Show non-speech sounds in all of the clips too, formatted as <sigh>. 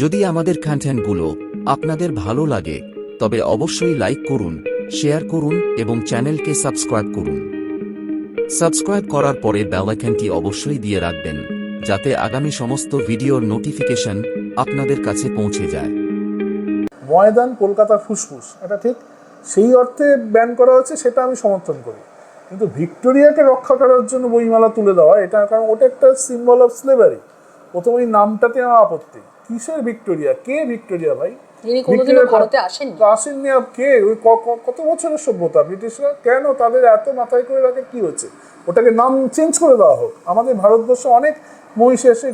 যদি আমাদের কন্টেন্টগুলো আপনাদের ভালো লাগে, তবে অবশ্যই লাইক করুন শেয়ার করুন এবং চ্যানেলকে সাবস্ক্রাইব করুন। সাবস্ক্রাইব করার পরে বেলাইকনটি অবশ্যই দিয়ে রাখবেন, যাতে আগামী সমস্ত ভিডিওর নোটিফিকেশন আপনাদের কাছে পৌঁছে যায়। ময়দান, কলকাতা ফুসফুস, এটা ঠিক? সেই অর্থে ব্যান করা হচ্ছে সেটা আমি সমর্থন করি। কিন্তু ভিক্টোরিয়াকে রক্ষা করার জন্য বইমালা তুলে দেওয়া, এটা কারণ ওটা একটা সিম্বল অফ স্লেভারি প্রথম ওই নামটাতে আমার আপত্তি। কিসের ভিক্টোরিয়া? কে ভিক্টোরিয়া ভাই? যিনি কোনোদিনও ভারতে আসেননি। কে ওই কত বছরের সভ্যতা? ব্রিটিশরা কেন তাদের এত মাথায় করে রাখে? কি হচ্ছে? ওটাকে নাম চেঞ্জ করে দেওয়া হোক। আমাদের ভারতবর্ষে অনেক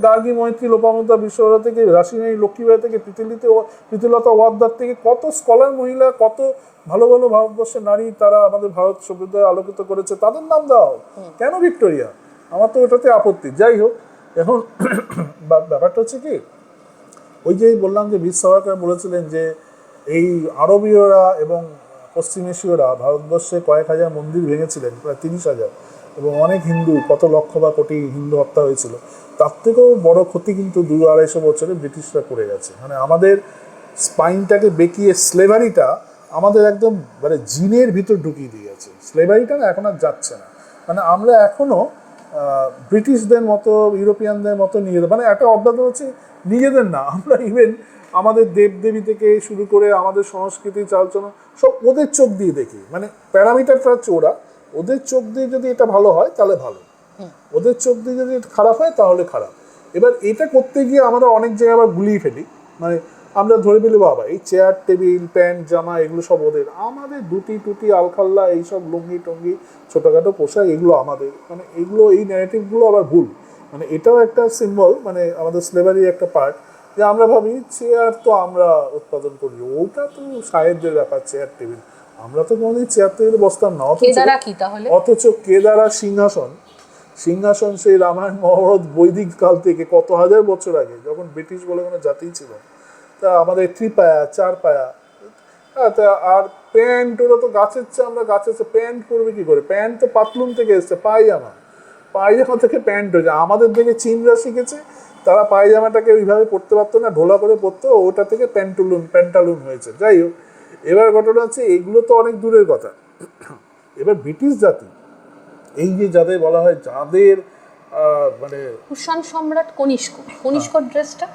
গার্গী মৈত্রী লোপামুদ্রা বিশ্বরা থেকে রাশিনাই লক্ষ্মীবাই থেকে প্রীতিলিতে প্রীতিলতা ওয়াদ্দার থেকে কত স্কলার মহিলা কত ভালো ভালো ভারতবর্ষের নারী তারা আমাদের ভারত সভ্যতায় আলোকিত করেছে তাদের নাম দেওয়া হোক। কেন ভিক্টোরিয়া? আমার তো ওটাতে আপত্তি। যাই হোক এখন ব্যাপারটা হচ্ছে কি ওই যে বললাম যে বীর সাভারকর বলেছিলেন যে এই আরবীয়রা এবং পশ্চিম এশীয়রা ভারতবর্ষে কয়েক হাজার মন্দির ভেঙেছিলেন প্রায় তিরিশ হাজার এবং অনেক হিন্দু কত লক্ষ বা কোটি হিন্দু হত্যা হয়েছিল তার থেকেও বড় ক্ষতি কিন্তু দু আড়াইশো বছরে ব্রিটিশরা করে গেছে। মানে আমাদের স্পাইনটাকে বেঁকিয়ে স্লেভারিটা আমাদের একদম মানে জিনের ভিতর ঢুকিয়ে দিয়ে গেছে। স্লেভারিটা না এখন আর যাচ্ছে না। মানে আমরা এখনও আহ, ব্রিটিশদের মতো ইউরোপিয়ানদের মতো নিজেদের মানে একটা অভ্যাস হচ্ছে নিজেদের না। আমরা ইভেন আমাদের দেবদেবী থেকে শুরু করে আমাদের সংস্কৃতি চালচলন সব ওদের চোখ দিয়ে দেখি। মানে প্যারামিটারটা ওরা। ওদের চোখ দিয়ে যদি এটা ভালো হয় তাহলে ভালো। ওদের চোখ দিয়ে যদি খারাপ হয় তাহলে খারাপ। এবার এটা করতে গিয়ে আমরা অনেক জায়গায় আবার গুলিয়ে ফেলি। মানে আমরা ধরে ফেলি বাবা এই চেয়ার টেবিল প্যান্ট জামা এগুলো সব ওদের। আমাদের দুটি টুটি আলখাল্লা এইসব লুঙ্গি টঙ্গি ছোটোখাটো পোশাক এগুলো আমাদের। মানে এগুলো এই ন্যারেটিভগুলো আবার ভুল। মানে এটাও একটা সিম্বল মানে আমাদের স্লেভারির একটা পার্ট যে আমরা ভাবি চেয়ার তো আমরা উৎপাদন করি। ওটা তো সাহেবদের ব্যাপার চেয়ার টেবিল আমরা তো কোনোদিন চেয়ার টেবিল বসতাম না। অথচ কেদারা অথচ কেদারা সিংহাসন। সিংহাসন সেই রামায়ণ মহাভারত বৈদিক কাল থেকে কত হাজার বছর আগে যখন ব্রিটিশ বলে কোনো জাতি ছিল। তা আমাদের ত্রিপায়া চার পায়া হ্যাঁ তা আর প্যান্ট ওরা তো গাছের চেয়ে আমরা গাছের চেয়ে প্যান্ট পরবে কি করে? প্যান্ট তো পাতলুম থেকে এসছে পায়জামা। পায়জামা থেকে প্যান্ট হয়েছে। আমাদের দেখে চীনরা শিখেছে তারা পায়জামাটাকে ওইভাবে পরতে পারতো না ঢোলা করে পরতো ওটা থেকে প্যান্টুলুন প্যান্টালুন হয়েছে। যাই হোক এবার ঘটনা হচ্ছে এগুলো তো অনেক দূরের কথা। এবার ব্রিটিশ জাতি এই যে যাদের বলা হয় যাদের মানে কুষাণ সম্রাট কনিষ্ক কনিষ্ক ড্রেসটা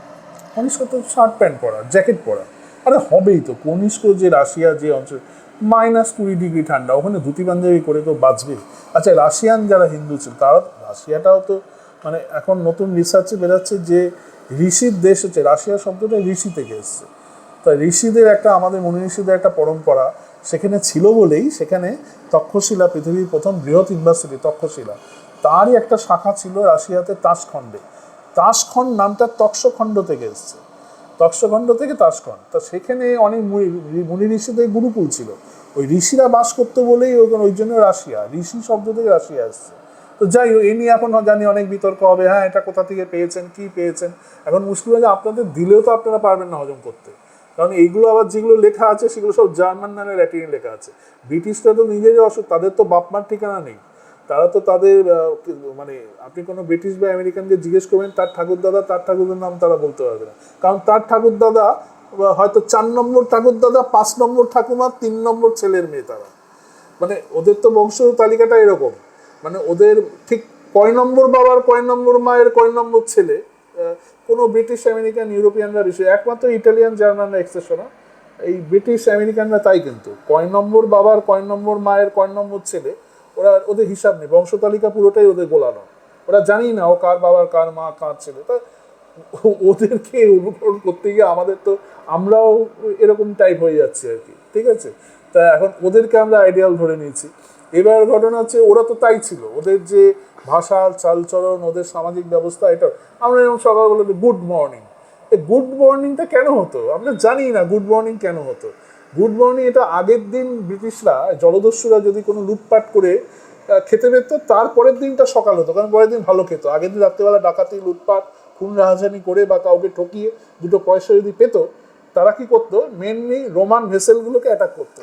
কনিষ্ক তো শার্ট প্যান্ট পরা, জ্যাকেট পরা। আরে হবেই তো, কনিষ্ক যে রাশিয়া যে অঞ্চল, মাইনাস কুড়ি ডিগ্রি ঠান্ডা, ওখানে ধুতি পাঞ্জাবি করে তো বাঁচবে। আচ্ছা রাশিয়ান যারা হিন্দু ছিল, তারা, রাশিয়াটাও তো মানে এখন নতুন রিসার্চে বেরোচ্ছে যে ঋষির দেশ হচ্ছে, রাশিয়া শব্দটা ঋষি থেকে এসছে। তা ঋষিদের একটা, আমাদের মুনি ঋষিদের একটা পরম্পরা, সেখানে ছিল বলেই সেখানে তক্ষশিলা, পৃথিবীর প্রথম বৃহৎ ইউনিভার্সিটি তক্ষশিলা, তারই একটা শাখা ছিল রাশিয়াতে তাসখণ্ডে। তাসখণ্ড নামটা তক্ষখণ্ড থেকে এসছে। তক্ষখণ্ড থেকে তাসখণ্ড। তা সেখানে অনেক মুনি- ঋষিদের গুরুকুল ছিল। ওই ঋষিরা বাস করতো বলেই ওই- জন্য রাশিয়া, ঋষি শব্দ থেকে রাশিয়া আসছে তো যাই হোক, এ নিয়ে এখন জানি অনেক বিতর্ক হবে। হ্যাঁ এটা কোথা থেকে পেয়েছেন, কি পেয়েছেন? এখন মুশকিল হয়ে আপনাদের দিলেও তো আপনারা পারবেন না হজম করতে। কারণ এইগুলো আবার যেগুলো লেখা আছে, সেগুলো সব জার্মান নামে ল্যাটিনে লেখা আছে। ব্রিটিশরা তো নিজেরই অসুখ, তাদের তো বাপমার ঠিকানা নেই। তারা তো তাদের মানে আপনি কোনো ব্রিটিশ বা আমেরিকানকে জিজ্ঞেস করবেন তার ঠাকুরদাদা তার ঠাকুরদার নাম তারা বলতে পারবে না। কারণ তার ঠাকুরদাদা আহ, হয়তো চার নম্বর ঠাকুরদাদা পাঁচ নম্বর ঠাকুমা তিন নম্বর ছেলের মেয়ে তারা। মানে ওদের তো বংশ তালিকাটা এরকম। মানে ওদের ঠিক কয় নম্বর বাবার কয় নম্বর মায়ের কয় নম্বর ছেলে কোনো ব্রিটিশ আমেরিকান ইউরোপিয়ানরা বেশি একমাত্র ইটালিয়ান জার্মানরা এক্সেশন এই ব্রিটিশ আমেরিকানরা তাই কিন্তু। কয় নম্বর বাবার কয় নম্বর মায়ের কয় নম্বর ছেলে ওরা ওদের হিসাব নেই, বংশ তালিকা পুরোটাই ওদের গোলানো। ওরা জানি না ও কার বাবার, কার মা, কার ছেলে। তা ওদেরকে অনুকরণ করতে গিয়ে আমাদের তো আমরাও এরকম টাইপ হয়ে যাচ্ছি আর কি, ঠিক আছে? তা এখন ওদেরকে আমরা আইডিয়াল ধরে নিয়েছি। এবার ঘটনা হচ্ছে ওরা তো তাই ছিল। ওদের যে ভাষা, চালচলন, ওদের সামাজিক ব্যবস্থা, এটা আমরা যেমন সকালবেলা গুড মর্নিং এই গুড মর্নিংটা কেন হতো? আমরা জানি না গুড মর্নিং কেন হতো। গুড মর্নিং, এটা আগের দিন ব্রিটিশরা, জলদস্যুরা যদি কোনো লুটপাট করে খেতে পেতো, তারপরের দিনটা সকাল হতো, কারণ পরের দিন ভালো খেতো। আগের দিন রাত্রেবেলা ডাকাতি, লুটপাট, খুন, রাহাজানি করে বা কাউকে ঠকিয়ে দুটো পয়সা যদি পেতো, তারা কি করতো? মেনলি রোমান ভেসেলগুলোকে অ্যাটাক করতো।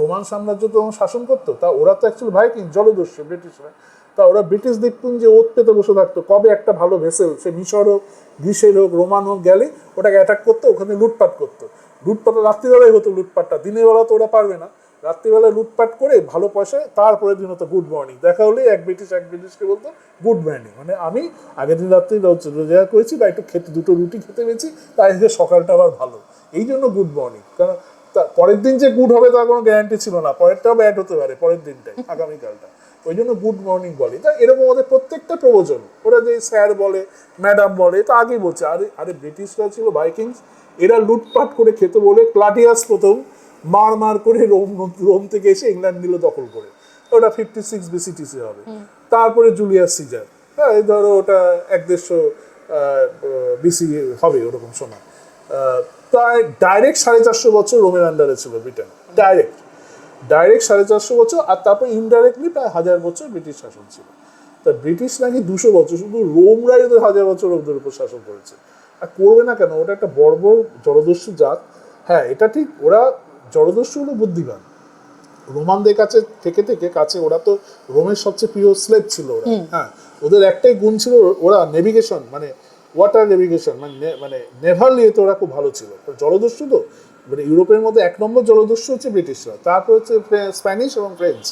রোমান সাম্রাজ্য তো শাসন করতো, তা ওরা তো অ্যাকচুয়ালি ভাই ভাইকিং, জলদস্যু, ব্রিটিশরা। তা ওরা ব্রিটিশ দ্বীপপুঞ্জে ওত পেতে বসে থাকতো, কবে একটা ভালো ভেসেল, সে মিশর হোক, গ্রিসের হোক, রোমান হোক গেলে ওটাকে অ্যাটাক করতো, ওখানে লুটপাট করতো। লুটপাট রাত্রিবেলায় হতো লুটপাটটা দিনের বেলা তো ওরা পারবে না। রাত্রিবেলা লুটপাট করে ভালো পয়সায় তারপরের দিন হতো গুড মর্নিং দেখা হলে এক ব্রিটিশ এক ব্রিটিশকে বলতো গুড মর্নিং মানে আমি আগের দিন রাত্রি রোজ- রোজা করেছি বা একটু খেতে, দুটো রুটি খেতে পেয়েছি, তাই আজকে সকালটা আবার ভালো। এই জন্য গুড মর্নিং কারণ পরের দিন যে গুড হবে তার কোনো গ্যারান্টি ছিল না। পরেরটাও ব্যাড হতে পারে, পরের দিনটাই, আগামীকালটা। ওই জন্য গুড মর্নিং বলে। তা এরকম ওদের প্রত্যেকটা প্রয়োজন ওরা যে স্যার বলে ম্যাডাম বলে তা আগেই বলছে। আরে আরে ব্রিটিশরা ছিল ভাইকিংস এরা লুটপাট করে খেতে বলে ক্লাডিয়াস প্রথম মার মার করে রোম রোম থেকে এসে ইংল্যান্ড নিল দখল করে। ওটা ফিফটি সিক্স বিসিটিসি হবে। তারপরে জুলিয়াস সিজার হ্যাঁ এই ধরো ওটা এক দেড়শো বিসি হবে ওরকম সময়। প্রায় ডাইরেক্ট সাড়ে চারশো বছর রোমের আন্ডারে ছিল ব্রিটেন ডাইরেক্ট ডাইরেক্ট সাড়ে চারশো বছর আর তারপর ইনডাইরেক্টলি প্রায় হাজার বছর ব্রিটিশ শাসন ছিল। তা ব্রিটিশ নাকি দুশো বছর? শুধু রোমরাই ওদের হাজার বছর ওদের উপর শাসন করেছে। করবে না কেন? ওটা একটা বর্বর জলদস্যু জাত। হ্যাঁ এটা ঠিক ওরা জলদস্যু হলো বুদ্ধিমান। রোমানদের কাছে থেকে থেকে কাছে ওরা তো রোমের সবচেয়ে প্রিয় স্লেভ ছিল ওরা। হ্যাঁ ওদের একটাই গুণ ছিল ওরা নেভিগেশন মানে ওয়াটার নেভিগেশন মানে মানে নেভাল ইয়েতে ওরা খুব ভালো ছিল। জলদস্যু তো মানে ইউরোপের মধ্যে এক নম্বর জলদস্যু হচ্ছে ব্রিটিশরা তারপর হচ্ছে স্প্যানিশ এবং ফ্রেঞ্চ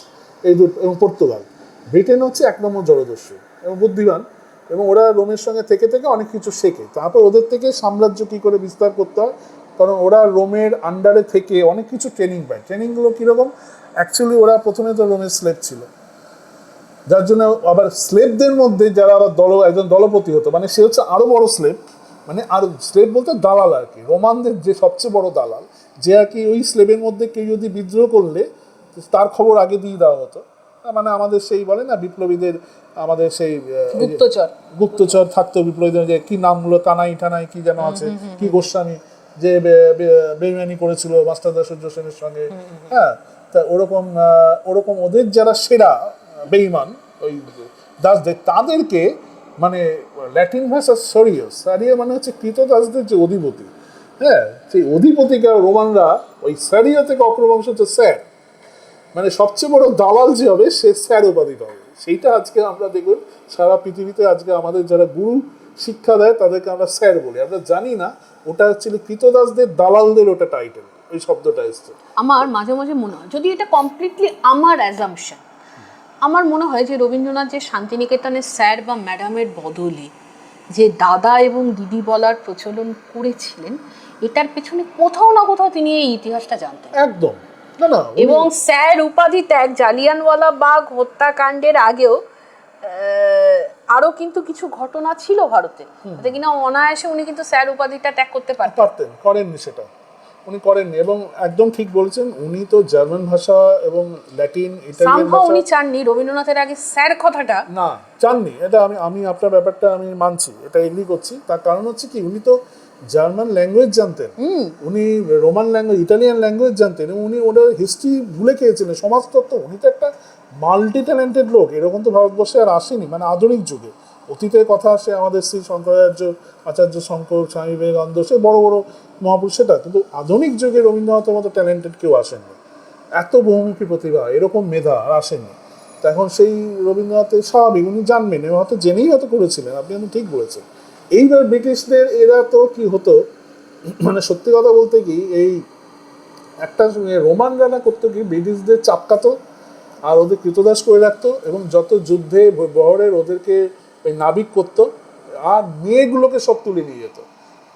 এই দুটো এবং পর্তুগাল। ব্রিটেন হচ্ছে এক নম্বর জলদস্যু এবং বুদ্ধিমান। এবং ওরা রোমের সঙ্গে থেকে থেকে অনেক কিছু শেখে। তারপর ওদের থেকে সাম্রাজ্য কী করে বিস্তার করতে হয়? কারণ ওরা রোমের আন্ডারে থেকে অনেক কিছু ট্রেনিং পায়। ট্রেনিংগুলো কীরকম? অ্যাকচুয়ালি ওরা প্রথমে তো রোমের স্লেভ ছিল। যার জন্য আবার স্লেভদের মধ্যে যারা আবার দল, একজন দলপতি হতো মানে সে হচ্ছে আরও বড় স্লেভ মানে আর স্লেভ বলতে দালাল আর কি। রোমানদের যে সবচেয়ে বড় দালাল, যে আর কি ওই স্লেভের মধ্যে কেউ যদি বিদ্রোহ করলে, তার খবর আগে দিয়ে দেওয়া হতো। মানে আমাদের সেই বলে না বিপ্লবীদের আমাদের সেই গুপ্তচর। গুপ্তচর থাকতো বিপ্লবীদের যে কি নামগুলো কানাই টানাই কি যেন আছে কি গোস্বামী যে বেইমানি করেছিল মাস্টারদা সূর্য সেনের সঙ্গে। হ্যাঁ তা ওরকম ওরকম ওদের যারা সেরা বেইমান ওই দাসদের তাদেরকে মানে ল্যাটিন ভাষা সরিও সারিয়ে মানে হচ্ছে কৃতদাসদের যে অধিপতি। হ্যাঁ সেই অধিপতিকে রোমানরা ওই স্যারিও থেকে অক্রবংশ হচ্ছে স্যার। মানে সবচেয়ে বড় দালাল যে হবে সে স্যার উপাধি পাবে সেইটা আজকে আমরা দেখুন সারা পৃথিবীতে আজকে আমাদের যারা গুরু শিক্ষা দেয় তাদেরকে আমরা স্যার বলি। আমরা জানি না ওটা হচ্ছে কৃতদাসদের দালালদের ওটা টাইটেল ওই শব্দটা এসছে। আমার মাঝে মাঝে মনে হয় যদি এটা কমপ্লিটলি আমার অ্যাজাম্পশন আমার মনে হয় যে রবীন্দ্রনাথ যে শান্তিনিকেতনের স্যার বা ম্যাডামের বদলে যে দাদা এবং দিদি বলার প্রচলন করেছিলেন এটার পেছনে কোথাও না কোথাও তিনি এই ইতিহাসটা জানতেন। একদম। এবং স্যার উপাধি ত্যাগ জালিয়ানওয়ালা বাগ হত্যাকাণ্ডের আগেও আরও কিন্তু কিছু ঘটনা ছিল ভারতে। যাতে কিনা অনায়াসে উনি কিন্তু স্যার উপাধিটা ত্যাগ করতে পারতেন। পারতেন করেননি সেটা। উনি করেননি এবং একদম ঠিক বলেছেন উনি তো জার্মান ভাষা এবং ল্যাটিন ইটালিয়ান ভাষা উনি চাননি রবীন্দ্রনাথের আগে স্যার কথাটা। না চাননি। এটা আমি আমি আপনার ব্যাপারটা আমি মানছি এটা এগ্রি করছি। তার কারণ হচ্ছে কি উনি তো জার্মান ল্যাঙ্গুয়েজ জানতেন। উনি রোমান ল্যাঙ্গুয়েজ ইটালিয়ান ল্যাঙ্গুয়েজ জানতেন উনি ওদের হিস্ট্রি ভুলে খেয়েছিলেন। সমাজতত্ত্ব উনি তো একটা মাল্টি ট্যালেন্টেড লোক এরকম তো ভারতবর্ষে আর আসেনি মানে আধুনিক যুগে। অতীতের কথা আসে আমাদের শ্রী শঙ্করাচার্য আচার্য শঙ্কর স্বামী বিবেকানন্দ সে বড় বড় মহাপুরুষ সেটা। কিন্তু আধুনিক যুগে রবীন্দ্রনাথের মতো ট্যালেন্টেড কেউ আসেননি। এত বহুমুখী প্রতিভা এরকম মেধা আর আসেনি তা এখন সেই রবীন্দ্রনাথের স্বাভাবিক উনি জানবেন এবং হয়তো জেনেই হয়তো করেছিলেন আপনি আমি ঠিক বলেছেন। এইবার ব্রিটিশদের এরা তো কি হতো মানে সত্যি কথা বলতে কি এই একটা রোমানরা না করতো কি ব্রিটিশদের চাপকাতো আর ওদের কৃতদাস করে রাখতো এবং যত যুদ্ধে বহরের ওদেরকে ওই নাবিক করতো আর মেয়েগুলোকে সব তুলে নিয়ে যেত।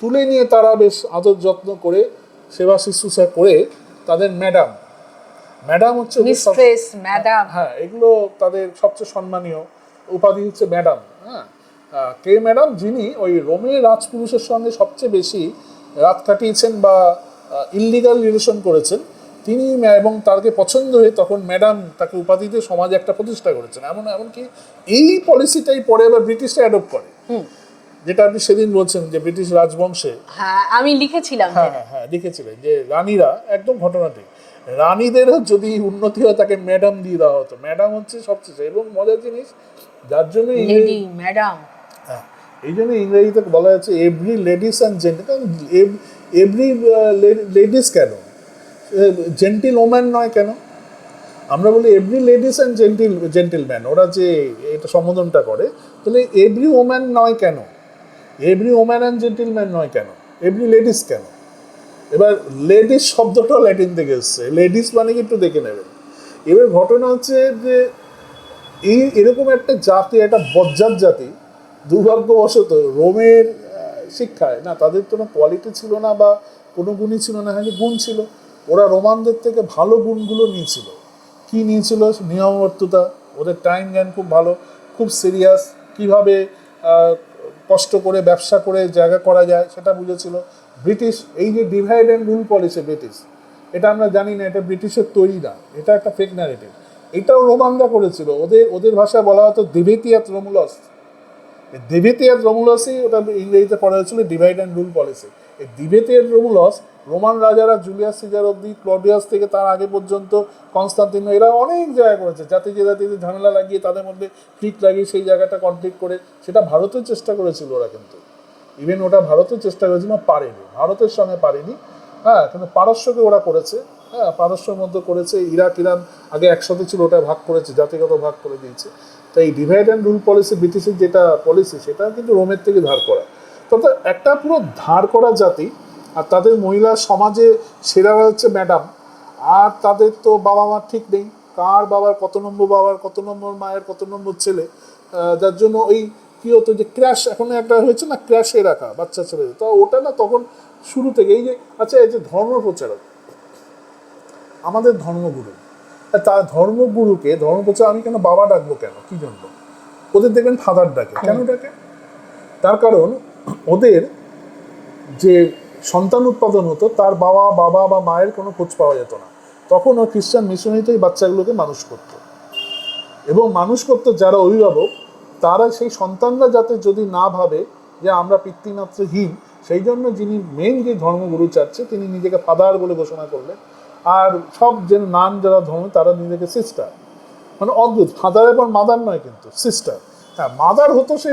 তুলে নিয়ে তারা বেশ আদর যত্ন করে সেবা শুশ্রূষা করে তাদের ম্যাডাম ম্যাডাম হচ্ছে ম্যাডাম হ্যাঁ এগুলো তাদের সবচেয়ে সম্মানীয় উপাধি হচ্ছে ম্যাডাম হ্যাঁ। কে ম্যাডাম যিনি ওই রোমের রাজপুরুষের সঙ্গে সবচেয়ে বেশি রাত কাটিয়েছেন বা ইললিগাল রিলেশন করেছেন তিনি এবং তাকে পছন্দ হয়ে তখন ম্যাডাম তাকে উপাধি দিয়ে সমাজে একটা প্রতিষ্ঠা করেছেন। এমন এমনকি এই পলিসিটাই পরে আবার ব্রিটিশরা অ্যাডপ্ট করে। যেটা আপনি সেদিন বলছেন যে ব্রিটিশ রাজবংশে হ্যাঁ আমি লিখেছিলাম হ্যাঁ হ্যাঁ হ্যাঁ লিখেছিলেন যে রানীরা একদম ঘটনাটি রানীদেরও যদি উন্নতি হয় তাকে ম্যাডাম দিয়ে দেওয়া হতো। ম্যাডাম হচ্ছে সবচেয়ে এবং মজার জিনিস যার জন্য ম্যাডাম এই জন্য ইংরেজিতে বলা যাচ্ছে এভরি লেডিস অ্যান্ড জেন্টেল কারণ এভরি লেডিস কেন? জেন্টিল ওম্যান নয় কেন? আমরা বলি every ladies and gentle gentleman ওরা যে এটা সম্বোধনটা করে, তাহলে এভরি ওম্যান নয় কেন? এভরি ওম্যান অ্যান্ড জেন্টেলম্যান নয় কেন? এভরি লেডিস কেন? এবার লেডিস শব্দটাও ল্যাটিন থেকে এসছে। লেডিস মানে কি একটু দেখে নেবেন। এবার ঘটনা হচ্ছে যে, এই এরকম একটা জাতি, একটা বজ্জাত জাতি দুর্ভাগ্যবশত রোমের শিক্ষায়, না, তাদের কোনো কোয়ালিটি ছিল না বা কোনো গুণই ছিল না হ্যাঁ গুণ ছিল। ওরা রোমানদের থেকে ভালো গুণগুলো নিয়েছিল। কি নিয়েছিল? নিয়মবর্ততা। ওদের টাইম জ্ঞান খুব ভালো, খুব সিরিয়াস কীভাবে কষ্ট করে ব্যবসা করে জায়গা করা যায় সেটা বুঝেছিল। ব্রিটিশ, এই যে divide and rule policy British, এটা আমরা জানি না, এটা ব্রিটিশের তৈরি না, এটা একটা ফেক ন্যারেটিভ এটাও রোমানরা করেছিল। ওদের ওদের ভাষায় বলা হতো দেবেতিয়াত রোমুলস দেবেতিয়াত রোমুলসই ওটা ইংরেজিতে পড়া হয়েছিল ডিভাইড অ্যান্ড রুল পলিসি এই দিবেতিয়াত রোমুলস রোমান রাজারা জুলিয়াস সিজার অব্দি ক্লডিয়াস থেকে তার আগে পর্যন্ত কনস্টান্তিন এরা অনেক জায়গা করেছে, জাতি জাতিতে ঝামেলা লাগিয়ে তাদের মধ্যে ফিট লাগিয়ে সেই জায়গাটা কমপ্লিট করে, সেটা ভারতের চেষ্টা করেছিল ওরা কিন্তু। ইভেন ওটা ভারতের চেষ্টা করেছিল পারেনি, ভারতের সঙ্গে পারেনি। হ্যাঁ কিন্তু পারস্যকে ওরা করেছে হ্যাঁ পারস্যের মধ্যে করেছে, ইরাক, ইরান আগে একসাথে ছিল, ওটা ভাগ করেছে, জাতিগত ভাগ করে দিয়েছে। তাই ডিভাইড অ্যান্ড রুল পলিসি ব্রিটিশের যেটা পলিসি সেটা কিন্তু রোমের থেকে ধার করা। তবে একটা পুরো ধার করা জাতি, আর তাদের মহিলা সমাজে সেরারা হচ্ছে ম্যাডাম আর তাদের তো বাবা মা ঠিক নেই। কার বাবার কত নম্বর বাবার, কত নম্বর মায়ের, কত নম্বর ছেলে? যার জন্য ওই কি হতো যে ক্র্যাশ এখন একটা হয়েছে না ক্র্যাশে রাখা, বাচ্চা ছেলে। তো ওটা না তখন শুরু থেকে, এই যে আচ্ছা এই যে ধর্ম প্রচারক আমাদের ধর্মগুরু। তার ধর্মগুরুকে ধর্মপ্রচার আমি কেন বাবা ডাকবো কেন? কি জন্য? ওদের দেখবেন ফাদার ডাকে। কেন ডাকে? তার কারণ ওদের যে সন্তান উৎপাদন হতো তার বাবা বাবা বা মায়ের কোনো খোঁজ পাওয়া যেত না। তখন ও খ্রিস্টান মিশনারিতেই বাচ্চাগুলোকে মানুষ করতো। এবং মানুষ করতো যারা অভিভাবক তারা সেই সন্তানরা যাতে যদি না ভাবে যে আমরা পিতৃমাতৃহীন সেই জন্য যিনি মেন যে ধর্মগুরু চাচ্ছে তিনি নিজেকে ফাদার বলে ঘোষণা করলেন। আর সব যে নান যারা ধর্ম তারা নিজেকে সিস্টার মানে অদ্ভুত। ফাদারের পর মাদার নয় কিন্তু সিস্টার হ্যাঁ মাদার হতো সে,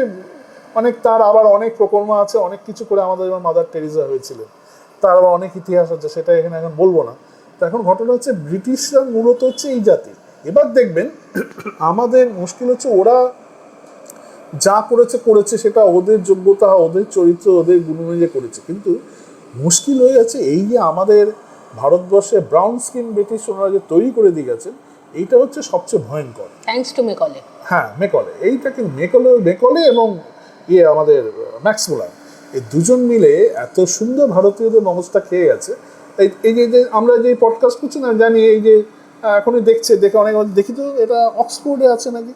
অনেক তার আবার অনেক প্রকর্ম আছে, অনেক কিছু করে আমাদের এবার মাদার টেরিজা হয়েছিলেন তার আবার অনেক ইতিহাস আছে, সেটা এখানে এখন বলব না। তো এখন ঘটনা হচ্ছে, ব্রিটিশরা মূলত হচ্ছে এই জাতি। এবার দেখবেন, আমাদের মুশকিল হচ্ছে ওরা যা করেছে করেছে, সেটা ওদের যোগ্যতা, ওদের চরিত্র, ওদের গুণ অনুযায়ী করেছে। কিন্তু মুশকিল হয়ে যাচ্ছে এই যে আমাদের ভারতবর্ষে ব্রাউন স্কিন ব্রিটিশ ওনারা যে তৈরি করে দিয়ে গেছেন এইটা হচ্ছে সবচেয়ে ভয়ঙ্কর। থ্যাঙ্কস টু মেকলে হ্যাঁ মেকলে এইটা কিন্তু মেকলে মেকলে এবং ইয়ে আমাদের ম্যাক্সমুলার এই দুজন মিলে এত সুন্দর ভারতীয়দের মগজটা খেয়ে গেছে। এই এই যে যে আমরা যে পডকাস্ট করছি না জানি এই যে এখনই দেখছে দেখে অনেক দেখি তো এটা অক্সফোর্ডে আছে নাকি?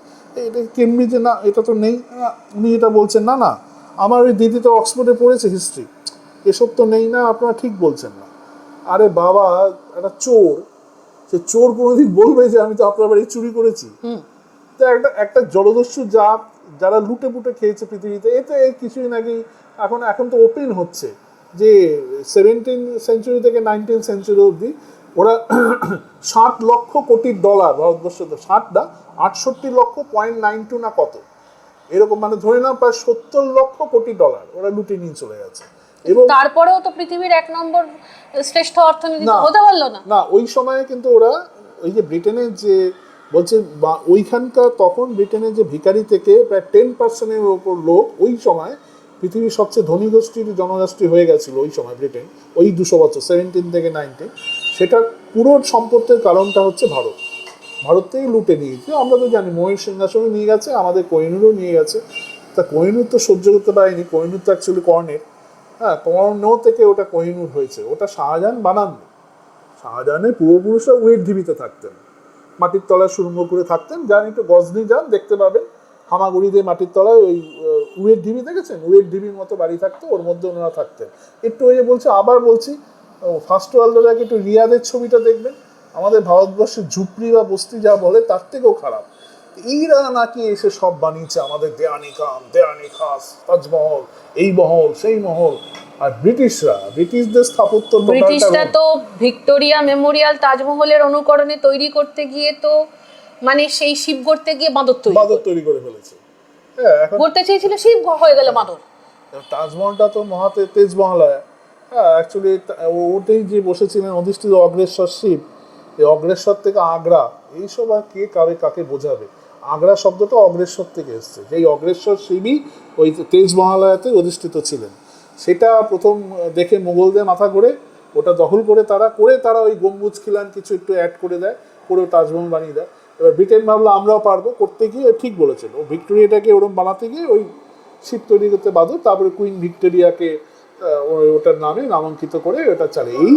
এটা কেমব্রিজে না এটা তো নেই। উনি এটা বলছেন না না আমার ওই দিদি তো অক্সফোর্ডে পড়েছে হিস্ট্রি এসব তো নেই না আপনারা ঠিক বলছেন না। আরে বাবা একটা চোর। সে চোর কোনোদিন বলবে যে আমি তো আপনার বাড়ি চুরি করেছি। তো একটা একটা জলদস্যু জাত যারা লুটে পুটে খেয়েছে পৃথিবীতে এতে কিছুই নাকি এখন এখন তো ওপেন হচ্ছে যে সেভেন্টিন সেঞ্চুরি থেকে নাইনটিন সেঞ্চুরি অবধি ওরা <coughs> ষাট লক্ষ কোটি ডলার ভারতবর্ষ তো ষাট না আটষট্টি লক্ষ পয়েন্ট নাইন টু না কত। এরকম মানে ধরে নাও প্রায় সত্তর লক্ষ কোটি ডলার ওরা লুটে নিয়ে চলে গেছে। তারপরেও তো পৃথিবীর এক নম্বর শ্রেষ্ঠ অর্থনীতি। হতে পারল না। না ওই সময়ে কিন্তু ওরা ওই যে ব্রিটেনের যে বলছে বা ওইখানকার তখন ব্রিটেনের যে ভিখারি থেকে প্রায় টেন পার্সেন্টের ওপর লোক ওই সময় পৃথিবীর সবচেয়ে ধনী গোষ্ঠীর জনগোষ্ঠী হয়ে গেছিল ওই সময় ব্রিটেন ওই দুশো বছর সেভেন্টিন থেকে নাইনটিন সেটার পুরো সম্পত্তির কারণটা হচ্ছে ভারত। ভারত থেকে লুটে নিয়েছে আমরা তো জানি ময়ূর সিংহাসনে নিয়ে গেছে আমাদের কোহিনুরও নিয়ে গেছে। তা কোহিনুর তো সহ্য করতে পারেনি। কোহিনুর তো অ্যাকচুয়ালি কর্ণের। হ্যাঁ কর্ণ থেকে ওটা কোহিনুর হয়েছে। ওটা শাহজাহান বানাননি শাহজাহানের পূর্বপুরুষরা উয়ের ঢিবিতে থাকতেন। মাটির তলায় সুরঙ্গ করে থাকতেন। যান একটু গজনি যান, দেখতে পাবেন। হামাগুড়ি দিয়ে মাটির তলায় ওই উয়ের ঢিবি দেখেছেন? উয়ের ঢিবির মতো বাড়ি থাকতো, ওর মধ্যে ওনারা থাকতেন। একটু ওই যে বলছে, আবার বলছি ফার্স্ট ওয়ার্ল্ডের আগে একটু রিয়াদের ছবিটা দেখবেন। আমাদের ভারতবর্ষের ঝুপড়ি বা বস্তি যা বলে, তার থেকেও খারাপ। এইরা নাকি এসে সব বানিয়েছে আমাদের দেয়ানি খান দেয়ানি খাস তাজমহল এই মহল সেই মহল। আর ব্রিটিশরা ব্রিটিশদের স্থাপত্য ব্রিটিশরা তো ভিক্টোরিয়া মেমোরিয়াল তাজমহলের অনুকরণে তৈরি করতে গিয়ে তো মানে সেই শিব গড়তে গিয়ে বাঁদর তৈরি বাদর তৈরি করে ফেলেছে। হ্যাঁ চেয়েছিল শিব হয়ে গেল বাঁদর। তাজমহলটা তো মহাতে তেজমহল হয় অ্যাকচুয়ালি ওটাই যে বসেছিলেন অধিষ্ঠিত অগ্রেশ্বর শিব এই অগ্রেশ্বর থেকে আগ্রা এইসব আর কে কারে কাকে বোঝাবে? আগ্রা শব্দটা অগ্রেশ্বর থেকে এসছে। যেই অগ্রেশ্বর শিবই ওই তেজ মহালয়াতে অধিষ্ঠিত ছিলেন। সেটা প্রথম দেখে মোগলদের মাথা ঘুরে, ওটা দখল করে তারা করে তারা ওই গম্বুজ খিলান কিছু একটু অ্যাড করে দেয়, করে তাজমহল বানিয়ে দেয়। এবার ব্রিটেন ভাবলো, আমরাও পারব। করতে গিয়ে ঠিক বলেছেন ও ভিক্টোরিয়াটাকে ওরম বানাতে গিয়ে ওই শিপ তৈরি করতে বাধ্য। তারপরে কুইন ভিক্টোরিয়াকে ওটার নামে নামাঙ্কিত করে ওটা চালে এই